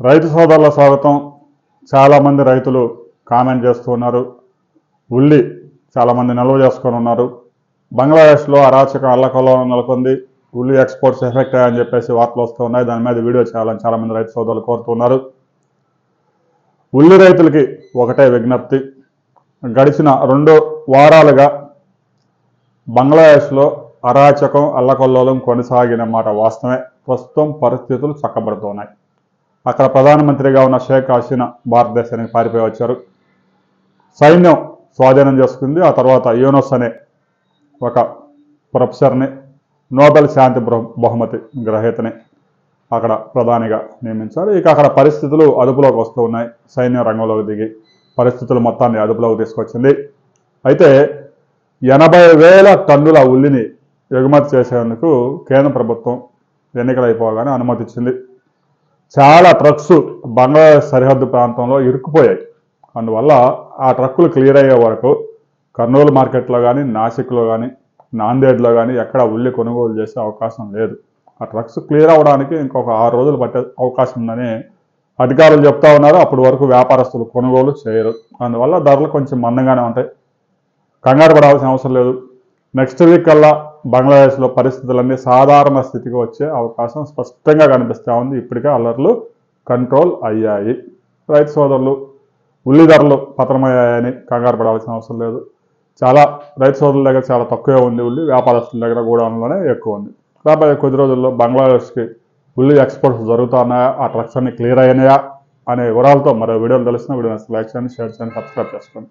రైతు సోదరుల స్వాగతం. చాలామంది రైతులు కామెంట్ చేస్తూ ఉన్నారు. ఉల్లి చాలామంది నిల్వ చేసుకొని ఉన్నారు. బంగ్లాదేశ్లో అరాచకం అల్లకల్లోలం నెలకొంది. ఉల్లి ఎక్స్పోర్ట్స్ ఎఫెక్ట్ అయ్యాయని చెప్పేసి వార్తలు వస్తూ ఉన్నాయి. దాని మీద వీడియో చేయాలని చాలామంది రైతు సోదరులు కోరుతున్నారు ఉల్లి రైతులకి ఒకటే విజ్ఞప్తి. గడిచిన రెండు వారాలుగా బంగ్లాదేశ్లో అరాచకం అల్లకల్లోలం కొనసాగిన మాట వాస్తవమే. ప్రస్తుతం పరిస్థితులు చక్కబడుతున్నాయి అక్కడ ప్రధానమంత్రిగా ఉన్న షేక్ హసీనా భారతదేశానికి పారిపోయి వచ్చారు. సైన్యం స్వాధీనం చేసుకుంది. ఆ తర్వాత యూనస్ అనే ఒక ప్రొఫెసర్ని నోబెల్ శాంతి బహుమతి గ్రహీతని అక్కడ ప్రధానిగా నియమించారు. ఇక అక్కడ పరిస్థితులు అదుపులోకి వస్తూ ఉన్నాయి. సైన్యం రంగంలోకి దిగి పరిస్థితులు మొత్తాన్ని అదుపులోకి తీసుకొచ్చింది. అయితే ఎనభై వేల టన్నుల ఉల్లిని ఎగుమతి చేసేందుకు కేంద్ర ప్రభుత్వం ఎన్నికలైపోగానే అనుమతిచ్చింది. చాలా ట్రక్స్ బంగ్లాదేశ్ సరిహద్దు ప్రాంతంలో ఇరుక్కుపోయాయి. అందువల్ల ఆ ట్రక్కులు క్లియర్ అయ్యే వరకు కర్నూలు మార్కెట్లో కానీ నాసిక్లో కానీ నాందేడ్లో కానీ ఎక్కడ ఉల్లి కొనుగోలు చేసే అవకాశం లేదు. ఆ ట్రక్స్ క్లియర్ అవ్వడానికి ఇంకొక ఆరు రోజులు పట్టే అవకాశం ఉందని అధికారులు చెప్తా ఉన్నారు. అప్పటి వరకు వ్యాపారస్తులు కొనుగోలు చేయరు. అందువల్ల ధరలు కొంచెం మందంగానే ఉంటాయి. కంగారు పడాల్సిన అవసరం లేదు. నెక్స్ట్ వీక్ కల్లా బంగ్లాదేశ్లో పరిస్థితులన్నీ సాధారణ స్థితికి వచ్చే అవకాశం స్పష్టంగా కనిపిస్తూ ఉంది. ఇప్పటికే అల్లర్లు కంట్రోల్ అయ్యాయి. రైతు సోదరులు ఉల్లి ధరలు పతనమయ్యాయని కంగారు పడాల్సిన అవసరం లేదు. చాలా రైతు సోదరుల దగ్గర చాలా తక్కువే ఉంది ఉల్లి వ్యాపారస్తుల దగ్గర గోడౌన్లోనే ఎక్కువ ఉంది. రాబోయే కొద్ది రోజుల్లో బంగ్లాదేశ్కి ఉల్లి ఎక్స్పోర్ట్స్ జరుగుతున్నాయా ఆ ట్రక్స్ అన్ని క్లియర్ అయినాయా అనే వివరాలతో మరో వీడియోలు తెలిసిన వీడియో లైక్ చేయండి షేర్ చేయండి సబ్స్క్రైబ్ చేసుకోండి.